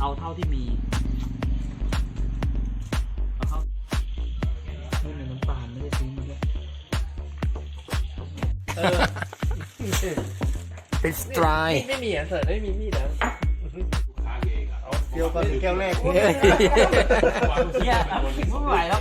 เอาเท่าที่มีเอาเท่าไม่มีน้ำตาลไม่ได้ซื้อมาด้วยเออเป็นสไตรไม่มีอะเสิร์ฟไม่มีมีดแล้วเดียวกันแก้วแรกเฮ้ยเนี่ยเอาคิดไม่ไหวแล้ว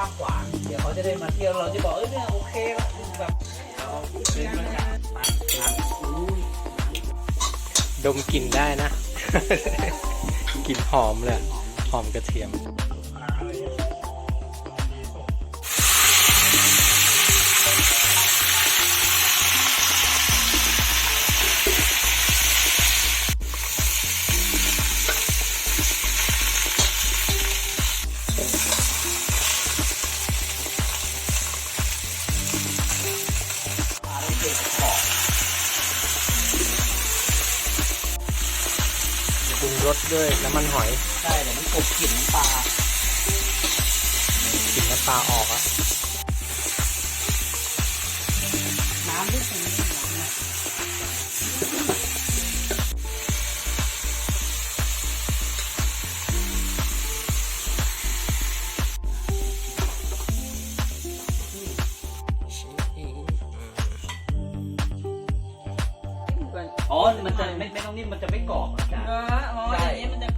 ว้างขวางเดี๋ยวเขาจะได้มาเที่ยวเราจะบอกเออเนี่ยโอเคแล้วแบบดมกลิ่นได้นะ กลิ่นหอมเลย หอมกระเทียม สด้วยน้ำมันหอยใช่เดี๋ยวมันกลบกลิ่นน้ำปลากลิ่นน้ำปลาออกอะน้ำที่เป็นน้ำ มันจะไม่ไม่ต้องนิ่มมันจะไม่กรอบอาจารย์อ๋ออย่างนี้มันจะ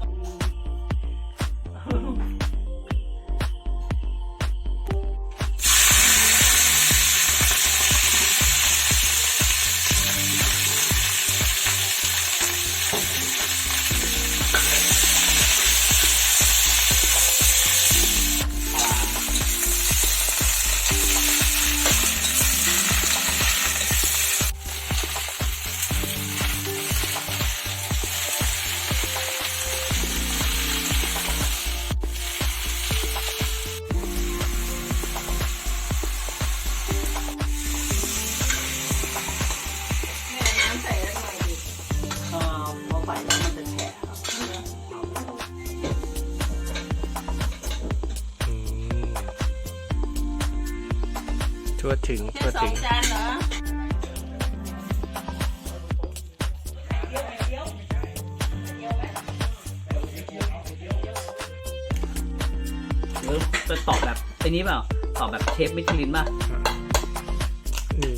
ทั่วถึงแค่ทั่วสอถึงงจานเหรอหรือจะตอบแบบไอ้นี้เปล่าตอบแบบเชฟมิชลินป่ะ นี่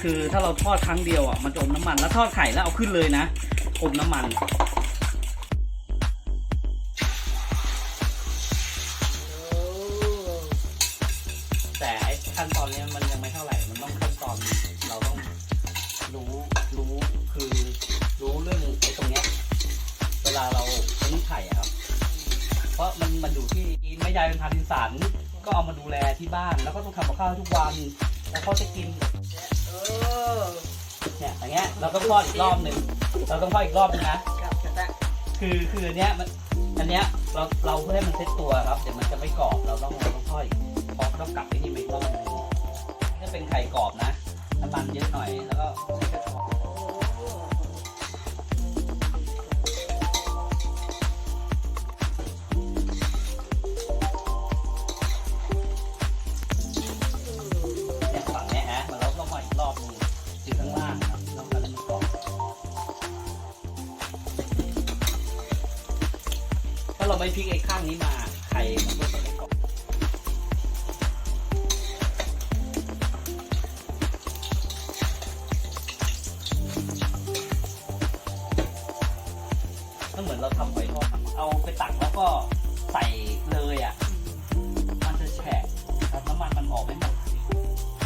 คือถ้าเราทอดครั้งเดียวอะมันจะอมน้ำมันแล้วทอดไข่แล้วเอาขึ้นเลยนะอ มน้ำมัน แต่ไอ้ขั้นตอนเนี้ยมันยังไม่เท่าไหร่ มันต้องขั้นตอนเราต้องรู้รู้คือรู้เรื่องไอ้ตรงเนี้ยเวลาเราเลี้ยงไข่อะครับ เพราะมันมันอยู่ที่แม่ยายเป็นพารินสันก็เอามาดูแลที่บ้าน แล้วก็ต้องทำกับข้าวทุกวัน แล้วเขาจะกิน เนี่ยอย่างเงี้ยเราต้องทอดอีกรอบหนึ่ง เราต้องทอดอีกรอบหนึงนะกลับกันละคือคืออันเนี้ยมันอันเนี้ยเราเราเพื่อให้มันเซ็ตตัวครับเดี๋ยวมันจะไม่กรอบเราต้องเราต้องทอดอีกพอต้องกลับไปนี่ไปอีกรอบหนึงถ้าเป็นไข่กรอบนะน้ำมันเยอะหน่อยาเราไม่พลิกไอ้ข้างนี้มาไข่มันก็จะไม่กรอบมันเหมือนเราทำหอยทอดเอาไปตักแล้วก็ใส่เลยอะ มันจะแฉะครับน้ำมันมันออกไม่หมด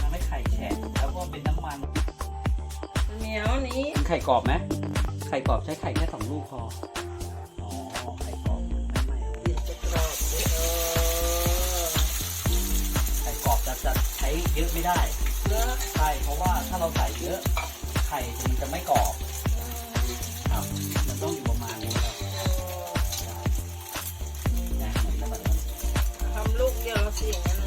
ทำให้ไข่แฉะแล้วก็เป็นน้ำมัน เหนียวนี้ ไข่กรอบไหมไข่กรอบใช้ไข่แค่สองลูกพออ๋ อะไม่ได้เยอะใช่เพราะว่าถ้าเราใส่เยอะไข่มันจะไม่กรอบครับมันต้องอยู่ประมาณนี้ครับทำลูกเยอะสิอย่างนั้น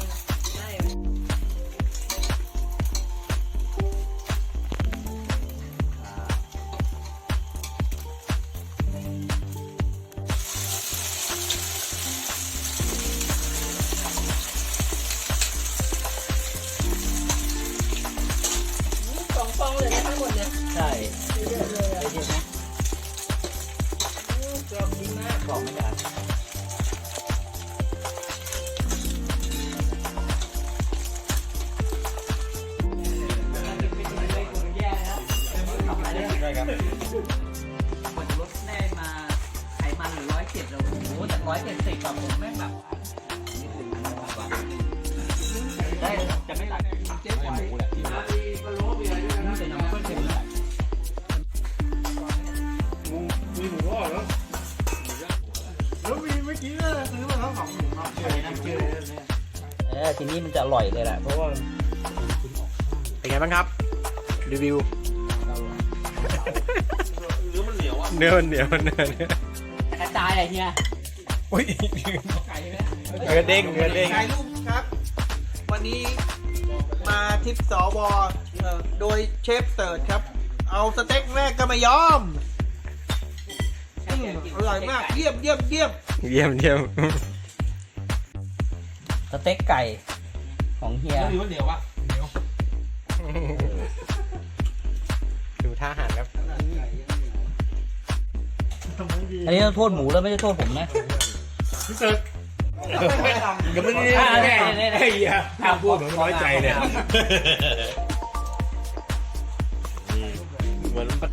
มาไขมันหรือร้อยเจ็ดเราโอ้โหจากร้อยเจ็ดสิบแบบผมแม่งแบบได้จะไม่รักเจ๊ไฟจ ทีนี้มันจะอร่อยเลยแหละเพราะว่าเป็นไงบ้างครับ รีวิวเนื้อมันเหนียวอะเนื้อมันเหนียวเนื้อเนื้อกระจายอะไรเฮียอุ้ยไก่ไหมเนื้อเด้งเนื้อเด้งถ่ายรูปครับ วันนี้มาทริปสวเอ่อโดยเชฟเติร์ดครับ เอาสเต็กแรกก็ไม่ยอมอืมอร่อยมาก เยี่ยมเยี่ยมเยี่ยมเยี่ยมเยี่ยม สเต็กไก่ของเฮียแล้วหรือว่าเหนียวปะเหนียวดูท่าหันครับอันนี้ต้องโทษหมูแล้วไม่ใช่โทษผมนะพี่เติร์ดก็ไม่ได้แน่แน่ไอ้เหี้ยถ้าพูดผมน้อยใจเนี่ยมัน